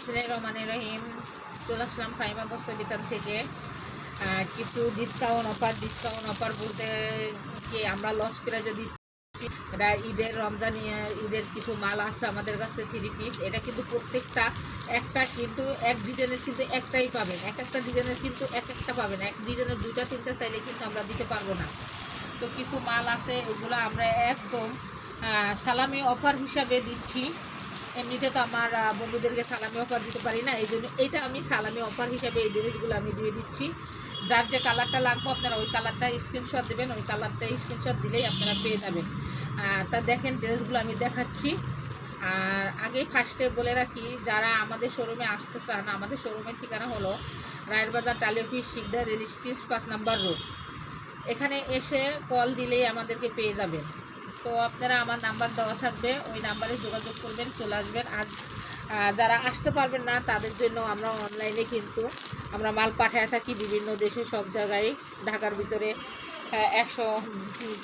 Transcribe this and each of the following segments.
বিসমুল্লাহ রহমান রহিম। চলে আসলাম ফাইমা বস্ত্র বিতান থেকে। কিছু ডিসকাউন্ট অফার ডিসকাউন্ট অফার বলতে কি, আমরা লস প্রাইজে দিচ্ছি, এটা ঈদের রমজান, ঈদের কিছু মাল আছে আমাদের কাছে থ্রি পিস এটা কিন্তু প্রত্যেকটা একটা কিন্তু এক ডিজাইনের কিন্তু একটাই পাবেন। এক একটা ডিজাইনের কিন্তু এক একটা পাবেন। এক ডিজাইনের দুটা তিনটা চাইলে কিন্তু আমরা দিতে পারব না। তো কিছু মাল আছে ওগুলো আমরা একদম সালামি অফার হিসাবে দিচ্ছি। এমনিতে তো আমার বন্ধুদেরকে সালামি অফার দিতে পারি না এই জন্য এটা আমি সালামি অফার হিসাবে এই ড্রেসগুলো আমি দিয়ে দিচ্ছি। যার যে কালারটা লাগবে, আপনারা ওই কালারটা স্ক্রিনশট দেবেন, ওই কালারটা স্ক্রিনশট দিলেই আপনারা পেয়ে যাবেন। তা দেখেন ড্রেসগুলো আমি দেখাচ্ছি। আর আগেই ফার্স্টে বলে রাখি, যারা আমাদের শোরুমে আসতে চান, আমাদের শোরুমের ঠিকানা হলো রায়েরবাজার টালিঅফিস শিকদার রেজিস্ট্রিস পাঁচ নাম্বার রোড এখানে এসে কল দিলেই আমাদেরকে পেয়ে যাবেন। তো আপনারা আমার নাম্বার দেওয়া থাকবে, ওই নাম্বারে যোগাযোগ করবেন, চলে আসবেন। আর যারা আসতে পারবেন না, তাদের জন্য আমরা অনলাইনে কিন্তু আমরা মাল পাঠায় থাকি বিভিন্ন দেশে, সব জায়গায়। ঢাকার ভিতরে একশো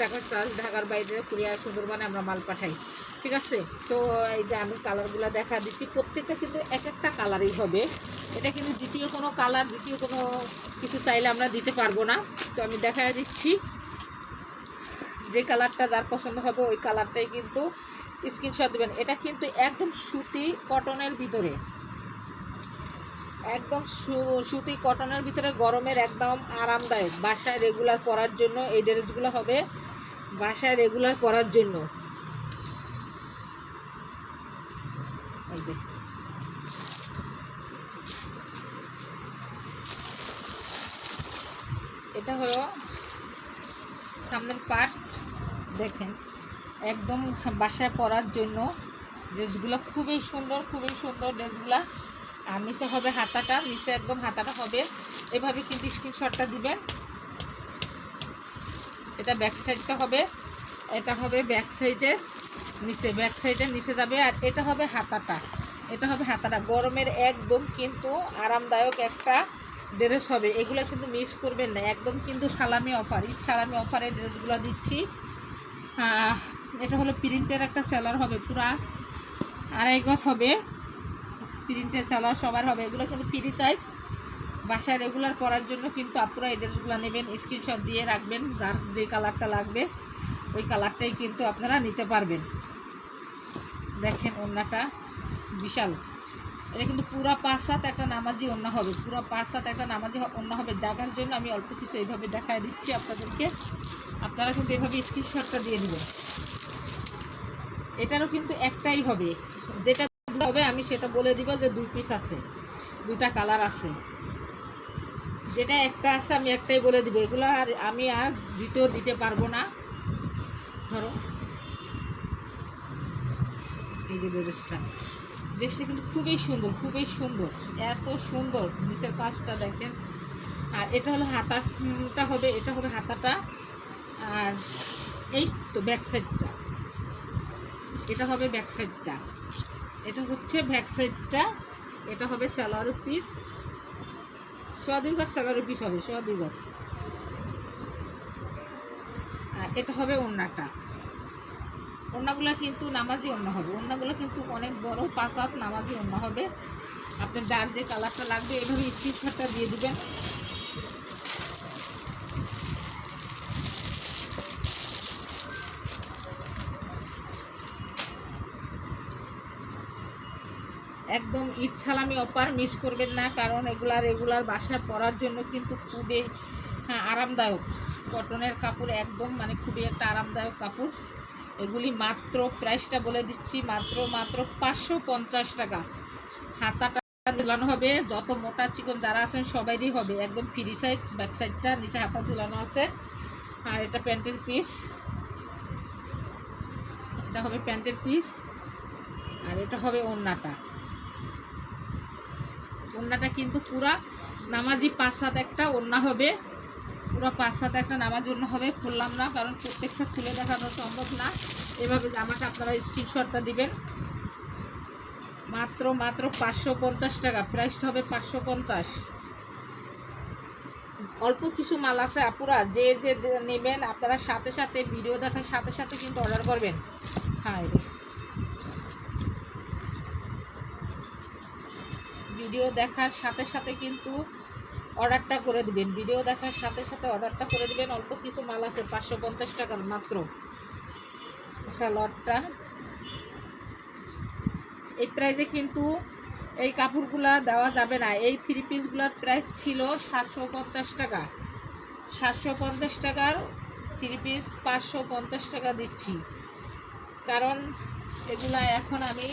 টাকার চার্জ ঢাকার বাইরে, কুরিয়ার সুন্দরবনে আমরা মাল পাঠাই। ঠিক আছে? তো এই যে আমি কালারগুলো দেখা দিচ্ছি প্রত্যেকটা কিন্তু এক একটা কালারই হবে। এটা কিন্তু দ্বিতীয় কোনো কালার দ্বিতীয় কোনো কিছু চাইলে আমরা দিতে পারব না। তো আমি দেখা দিচ্ছি। যে কালারটা যার পছন্দ হবে, ওই কালারটাই কিন্তু স্ক্রিনশট দেবেন। এটা কিন্তু একদম সুতি কটনের ভিতরে। একদম সুতি কটনের ভিতরে গরমের একদম আরামদায়ক। বাসায় রেগুলার পরার জন্য এই ড্রেসগুলো হবে। বাসায় রেগুলার পরার জন্য। এটা হলো সামনের পার্ট দেখেন, একদম বাসায় পরার জন্য ড্রেসগুলো খুবই সুন্দর খুবই সুন্দর ড্রেসগুলা। আর নিচে হবে হাতাটা, নিচে একদম হাতাটা হবে। এভাবে কিন্তু স্ক্রিনশটটা দিবেন। এটা ব্যাক সাইডটা হবে। এটা হবে ব্যাক সাইডে নিচে ব্যাক সাইডের নিচে যাবে। আর এটা হবে হাতাটা। এটা হবে হাতাটা। গরমের একদম কিন্তু আরামদায়ক একটা ড্রেস হবে। এগুলো কিন্তু মিস করবেন না। একদম কিন্তু সালামি অফার ঈদ সালামি ড্রেসগুলো দিচ্ছি। এটা হলো প্রিন্টের একটা সেলার হবে পুরা। আড়াই গজ হবে। প্রিন্টের সেলার সবার হবে। এগুলো কিন্তু ফ্রি সাইজ বাসায় রেগুলার করার জন্য কিন্তু আপনারা এই ড্রেসগুলো নেবেন। স্ক্রিনশট দিয়ে রাখবেন। যার যে কালারটা লাগবে, ওই কালারটাই কিন্তু আপনারা নিতে পারবেন। দেখেন ওড়নাটা বিশাল। এটা কিন্তু পুরো পাঁচ সাত একটা নামাজি অন্য হবে। পুরো পাঁচ সাত একটা নামাজি অন্য হবে। জাগার জন্য আমি অল্প কিছু এইভাবে দেখায় দিচ্ছি আপনাদেরকে। আপনারা কিন্তু এইভাবে স্ক্রিনশটটা দিয়ে দিবেন। এটারও কিন্তু একটাই হবে। যেটা হবে আমি সেটা বলে দিব যে দুই পিস আছে। দুটা কালার আছে। যেটা একটা আছে আমি একটাই বলে দিব। এগুলো আর আমি আর দ্বিতীয় দিতে পারব না। ধরো। এই যে ড্রেসটা ড্রেসটা কিন্তু খুবই সুন্দর খুবই সুন্দর, এত সুন্দর। নিচের কাজটা দেখেন। আর এটা হলো হাতাটা হবে, এটা হবে হাতাটা। আর এই তো ব্যাক সাইডটা এটা হবে ব্যাক সাইডটা এটা হচ্ছে ব্যাক সাইডটা এটা হবে স্যালার পিস সোয়া গাছ স্যালার পিস হবে সোয়া গাছ। আর এটা হবে ওড়নাটা। ওড়নাগুলো কিন্তু নামাজি অন্য হবে। ওড়নাগুলো কিন্তু অনেক বড় পাঁচ হাত নামাজি ওড়না হবে। আপনার যার যে কালারটা লাগবে এভাবে স্ক্রিনশটটা দিয়ে দিবেন। একদম ঈদ সালামি অপার মিস করবেন না কারণ এগুলা রেগুলার বাসায় পরার জন্য কিন্তু খুবই হ্যাঁ, আরামদায়ক। কটনের কাপড় একদম মানে খুবই একটা আরামদায়ক কাপড়। এগুলি মাত্র প্রাইসটা বলে দিচ্ছি, মাত্র মাত্র পাঁচশো পঞ্চাশ টাকা। হাতাটা ঝুলানো হবে, যত মোটা চিকন যারা আছেন সবাইরই হবে। একদম ফ্রি সাইজ ব্যাক সাইডটা নিচে হাতা ঝুলানো আছে। আর এটা প্যান্টের পিস এটা হবে প্যান্টের পিস আর এটা হবে ওড়নাটা। ওড়নাটা কিন্তু পুরা নামাজি পাঁচ সাত একটা ওড়না হবে। পুরো পাঁচ সাত একটা নামাজি ওড়না হবে, খুললাম না, কারণ প্রত্যেকটা খুলে দেখানো সম্ভব না। এভাবে জামাটা আপনারা স্ক্রিনশটটা দিবেন। মাত্র মাত্র পাঁচশো পঞ্চাশ টাকা প্রাইসটা হবে পাঁচশো পঞ্চাশ। অল্প কিছু মাল আছে আপুরা, যে যে নেবেন, আপনারা সাথে সাথে ভিডিও দেখার সাথে সাথে কিন্তু অর্ডার করবেন। হ্যাঁ ভিডিও দেখার সাথে সাথে কিন্তু অর্ডারটা করে দিবেন। ভিডিও দেখার সাথে সাথে অর্ডারটা করে দিবেন। অল্প কিছু মাল আছে, পাঁচশো পঞ্চাশ টাকার মাত্র। সালোয়ারটা এই প্রাইজে কিন্তু এই কাপড়গুলা দেওয়া যাবে না। এই থ্রি পিসগুলোর প্রাইস ছিল সাতশো পঞ্চাশ টাকা। সাতশো পঞ্চাশ টাকার থ্রি পিস পাঁচশো পঞ্চাশ টাকা দিচ্ছি। কারণ এগুলা এখন আমি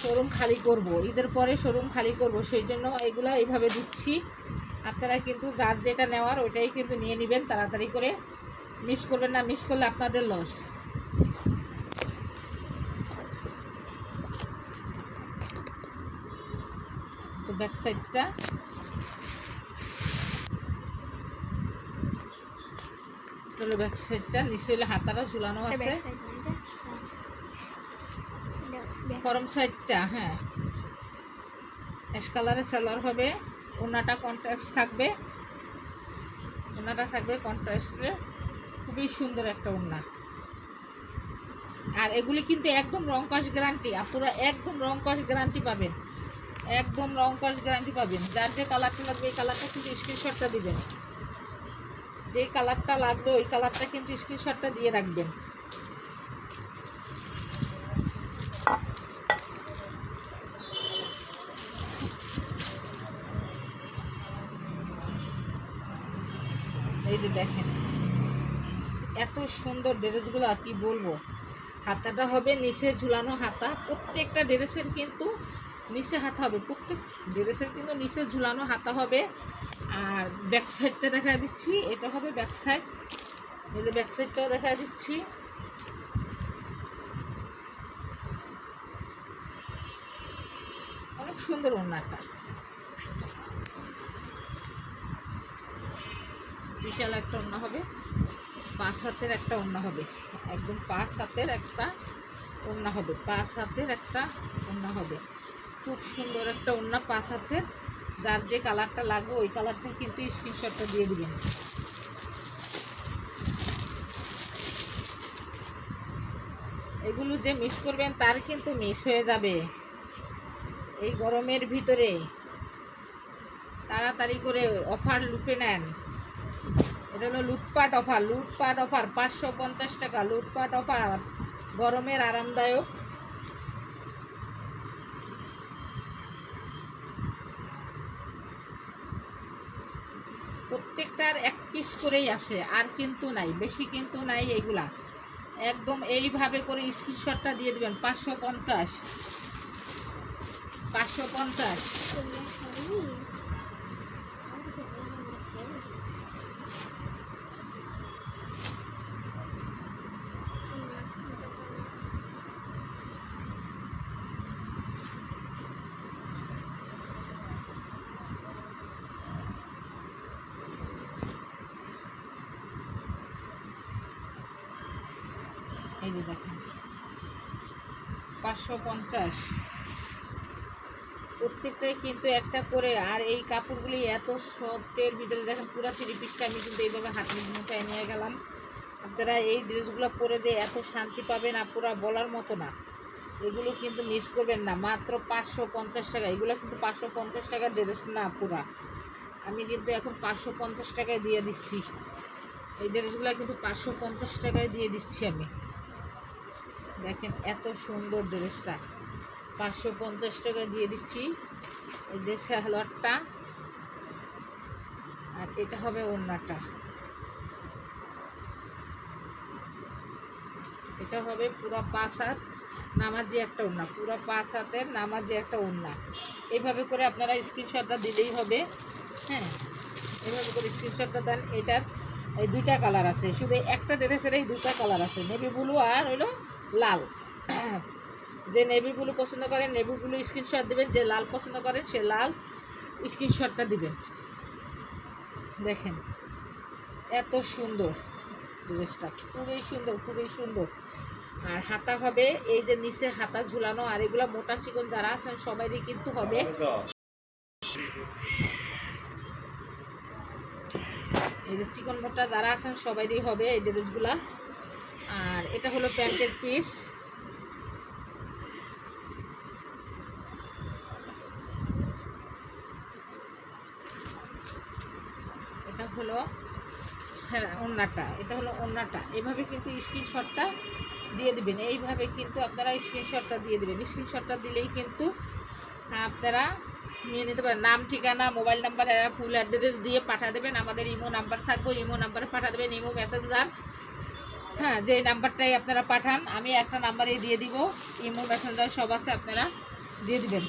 শোরুম খালি করব। ঈদের পরে শোরুম খালি করব। সেই জন্য এগুলো এইভাবে দিচ্ছি। আপনারা কিন্তু যার যেটা নেওয়ার ওইটাই কিন্তু নিয়ে নেবেন তাড়াতাড়ি করে মিস করবেন না মিস করলে আপনাদের লস তো ব্যাক সাইডটা হলো ব্যাক সাইডটা নিচে হলে হাতাটা ঝুলানো আছে। ফরম সাইডটা হ্যাঁ। অ্যাশ কালারের সেলার হবে। ওনাটা কন্ট্রাস্ট থাকবে। ওনাটা থাকবে কন্ট্রাস্টে খুবই সুন্দর একটা ওনা আর এগুলি কিন্তু একদম রং কস গ্যারান্টি আপনারা একদম রং কস গ্যারান্টি পাবেন। একদম রং কস গ্যারান্টি পাবেন। যার যে কালারটা লাগবে, এই কালারটা কিন্তু স্ক্রিনশটটা দিবেন। যে কালারটা লাগবে, ওই কালারটা কিন্তু স্ক্রিনশটটা দিয়ে রাখবেন। এই যে দেখেন, এত সুন্দর ড্রেসগুলো আর কি বলব? হাতাটা হবে নিচে ঝুলানো হাতা, প্রত্যেকটা ড্রেসের কিন্তু নিচে হাতা হবে, প্রত্যেক ড্রেসের কিন্তু নিচে ঝুলানো হাতা হবে। আর ব্যাক সাইডটা দেখা দিচ্ছি, এটা হবে ব্যাক সাইড এই ব্যাক সাইডটাও দেখা দিচ্ছি। অনেক সুন্দর ওনাটা বিশাল একটা ওড়না হবে। পাঁচ হাতের একটা ওড়না হবে। একদম পাঁচ হাতের একটা ওড়না হবে। পাঁচ হাতের একটা ওড়না হবে। খুব সুন্দর একটা ওড়না পাঁচ হাতের। যার যে কালারটা লাগবে, ওই কালারটা কিন্তু স্ক্রিনশটটা দিয়ে দিবেন। এগুলো যে মিস করবেন, তার কিন্তু মিস হয়ে যাবে। এই গরমের ভিতরে তাড়াতাড়ি করে অফার লুটে নেন। এটা হলো লুটপাট অফার লুটপাট অফার, পাঁচশো পঞ্চাশ টাকা, লুটপাট অফার, গরমের আরামদায়ক। প্রত্যেকটার এক পিস করেই আছে, আর কিন্তু নাই, বেশি কিন্তু নাই এইগুলা। একদম এইভাবে করে স্ক্রিনশটটা দিয়ে দেবেন, পাঁচশো পঞ্চাশ। পাঁচশো পঞ্চাশ এই যে দেখেন পাঁচশো পঞ্চাশ। প্রত্যেকটাই কিন্তু একটা করে, আর এই কাপড়গুলি এত সফটের ভিতরে দেখেন, পুরো থ্রি পিসটা আমি কিন্তু এইভাবে হাতের মুঠায় নিয়ে গেলাম। আপনারা এই ড্রেসগুলো পরে যে এত শান্তি পাবেন আপনারা বলার মতো না। এগুলো কিন্তু মিস করবেন না, মাত্র পাঁচশো পঞ্চাশ টাকা। এগুলো কিন্তু পাঁচশো পঞ্চাশ টাকার ড্রেস না পুরা আমি কিন্তু এখন পাঁচশো পঞ্চাশ টাকায় দিয়ে দিচ্ছি। এই ড্রেসগুলো কিন্তু পাঁচশো পঞ্চাশ টাকায় দিয়ে দিচ্ছি আমি। দেখেন এত সুন্দর ড্রেসটা। পাঁচশো পঞ্চাশ টাকা দিয়ে দিচ্ছি। এই যে সালোয়ারটা। আর এটা হবে ওড়নাটা। এটা হবে পুরো পাঁচ হাত নামাজি একটা ওড়না। পুরো পাঁচ হাতের নামাজি একটা ওড়না। এইভাবে করে আপনারা স্ক্রিনশটটা দিলেই হবে। হ্যাঁ এইভাবে করে স্ক্রিনশটটা দেন। এটার এই দুইটা কালার আছে। শুধু একটা ড্রেসের এই দুইটা কালার আছে। নেভি ব্লু আর হইল লাল। যে নেভি ব্লু পছন্দ করেন নেভি ব্লু স্ক্রিনশট দেবেন, যে লাল পছন্দ করেন, সে লাল স্ক্রিনশটটা দিবেন। দেখেন, এত সুন্দর ড্রেসটা, খুবই সুন্দর খুবই সুন্দর। আর হাতা হবে, এই যে নিচে হাতা ঝুলানো, আর এগুলো মোটা চিকন যারা আছেন সবারই কিন্তু হবে। এই যে চিকন মোটা যারা আছেন সবারই হবে এই ড্রেসগুলা। আর এটা হলো প্যান্টের পিস। এটা হলো হ্যাঁ, ওন্নাটা এটা হলো ওন্নাটা এভাবে কিন্তু স্ক্রিনশটটা দিয়ে দেবেন। এইভাবে কিন্তু আপনারা স্ক্রিনশটটা দিয়ে দেবেন। স্ক্রিনশটটা দিলেই কিন্তু আপনারা নিয়ে নিতে পারেন। নাম, ঠিকানা, মোবাইল নাম্বার ফুল অ্যাড্রেস দিয়ে পাঠা দেবেন। আমাদের ইমো নাম্বার থাকব, ইমো নাম্বারে পাঠা দেবেন, ইমো মেসেঞ্জার হ্যাঁ যে নাম্বারটাই আপনারা পাঠান, আমি একটা নাম্বারেই দিয়ে দিব। ইমো, মেসেঞ্জার সব আছে, আপনারা দিয়ে দিবেন।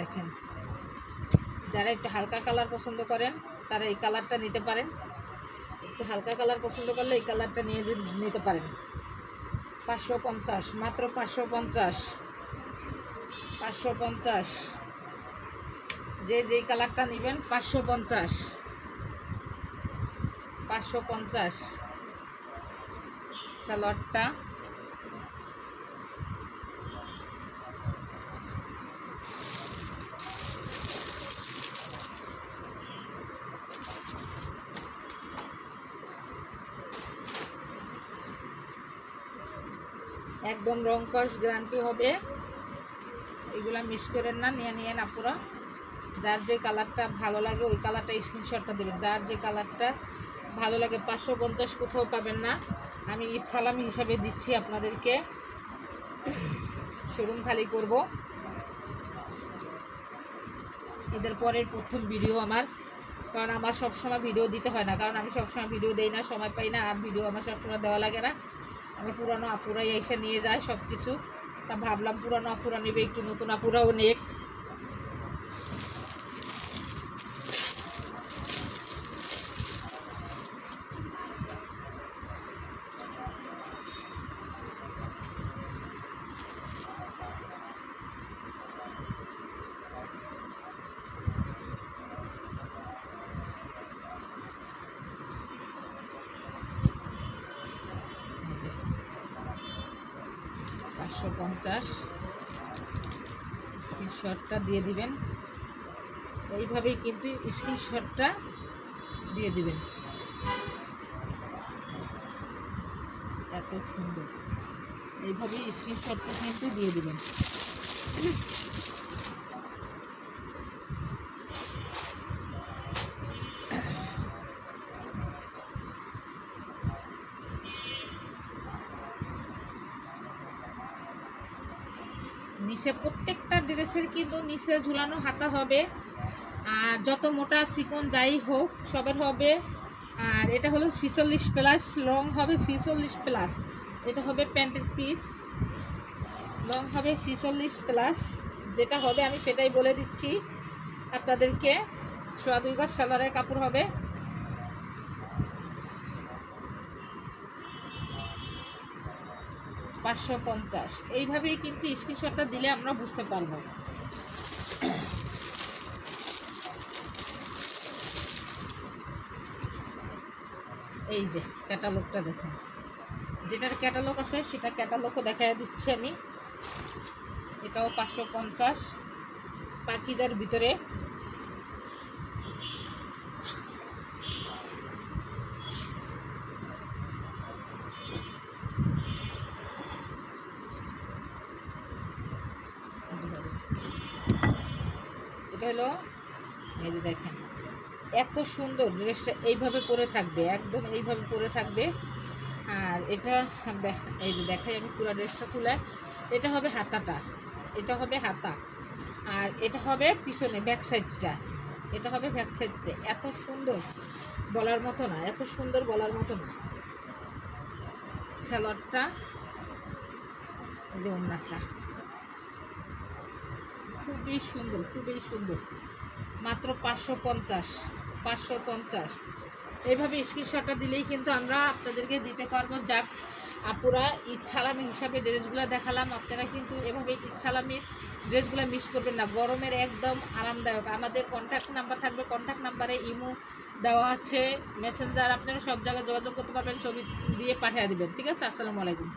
দেখেন, যারা একটু হালকা কালার পছন্দ করেন তারা এই কালারটা নিতে পারেন। একটু হালকা কালার পছন্দ করলে এই কালারটা নিয়ে নিতে পারেন। পাঁচশো পঞ্চাশ, মাত্র পাঁচশো পঞ্চাশ। পাঁচশো পঞ্চাশ। যে যেই কালারটা নেবেন, পাঁচশো পঞ্চাশ। পাঁচশো পঞ্চাশ। সালোয়ারটা একদম রং কস গ্যারান্টি হবে। এগুলা মিস করেন না, নিয়ে নিয়ে না পুরো যার যে কালারটা ভালো লাগে, ওই কালারটা স্ক্রিনশটটা দেবেন। যার যে কালারটা ভালো লাগে, পাঁচশো পঞ্চাশ কোথাও পাবেন না। আমি ঈদ সালামি হিসাবে দিচ্ছি আপনাদেরকে। শোরুম খালি করব। ঈদের পরের প্রথম ভিডিও আমার। কারণ আমার সবসময় ভিডিও দিতে হয় না। কারণ আমি সবসময় ভিডিও দেই না, সময় পাই না, আর ভিডিও আমার সবসময় দেওয়া লাগে না। আমি পুরানো আপুরাই এসে নিয়ে যায় সব কিছু তা ভাবলাম পুরানো আপুরা নেবে, একটু নতুন আপুরাও নেক। পাঁচশো পঞ্চাশ। স্ক্রিনশটটা দিয়ে দিবেন। এইভাবেই কিন্তু স্ক্রিনশটটা দিয়ে দিবেন। এত সুন্দর। এইভাবেই স্ক্রিনশটটা কিন্তু দিয়ে দিবেন নিচে ড্রেসের কিন্তু নিচে ঝুলানো হাতা হবে। আর যত মোটা চিকন যাই হোক, সবের হবে। আর এটা হলো ছিচল্লিশ প্লাস, লং হবে ছিচল্লিশ প্লাস। এটা হবে প্যান্টের পিস। লং হবে ছিচল্লিশ প্লাস। যেটা হবে, আমি সেটাই বলে দিচ্ছি আপনাদেরকে। সোয়া দুই গজ সালোয়ারের কাপড় হবে। পাঁচশো পঞ্চাশ। এইভাবেই কিন্তু স্ক্রিনশটটা দিলে আমরা বুঝতে পারব। এই যে ক্যাটালগটা দেখুন। যেটার ক্যাটালগ আছে, সেটা ক্যাটালগও দেখাই দিচ্ছি আমি। এটাও পাঁচশো পঞ্চাশ পাখিদের ভিতরে। এটা হলো, এই যে দেখেন এত সুন্দর ড্রেসটা এইভাবে পরে থাকবে, একদম এইভাবে পরে থাকবে। আর এটা এই যে দেখাই আমি পুরো ড্রেসটা খুলে। এটা হবে হাতাটা, এটা হবে হাতা। আর এটা হবে পিছনে ব্যাক সাইডটা এটা হবে ব্যাক সাইডটা এত সুন্দর বলার মতো না, এত সুন্দর বলার মতো না। স্যালাডটা এই যে খুবই সুন্দর খুবই সুন্দর। মাত্র পাঁচশো পঞ্চাশ। পাঁচশো পঞ্চাশ। এইভাবে স্ক্রিনশটটা দিলেই কিন্তু আমরা আপনাদেরকে দিতে পারব। যাক, আপুরা ইচ্ছালামি হিসাবে ড্রেসগুলো দেখালাম। আপনারা কিন্তু এভাবে ইচ্ছালামি ড্রেসগুলো মিস করবেন না। গরমের একদম আরামদায়ক। আমাদের কন্ট্যাক্ট নাম্বার থাকবে। কন্ট্যাক্ট নাম্বারে ইমো দেওয়া আছে। মেসেঞ্জার আপনারা সব জায়গায় যোগাযোগ করতে পারবেন। ছবি দিয়ে পাঠিয়ে দেবেন। ঠিক আছে? আসসালামু আলাইকুম।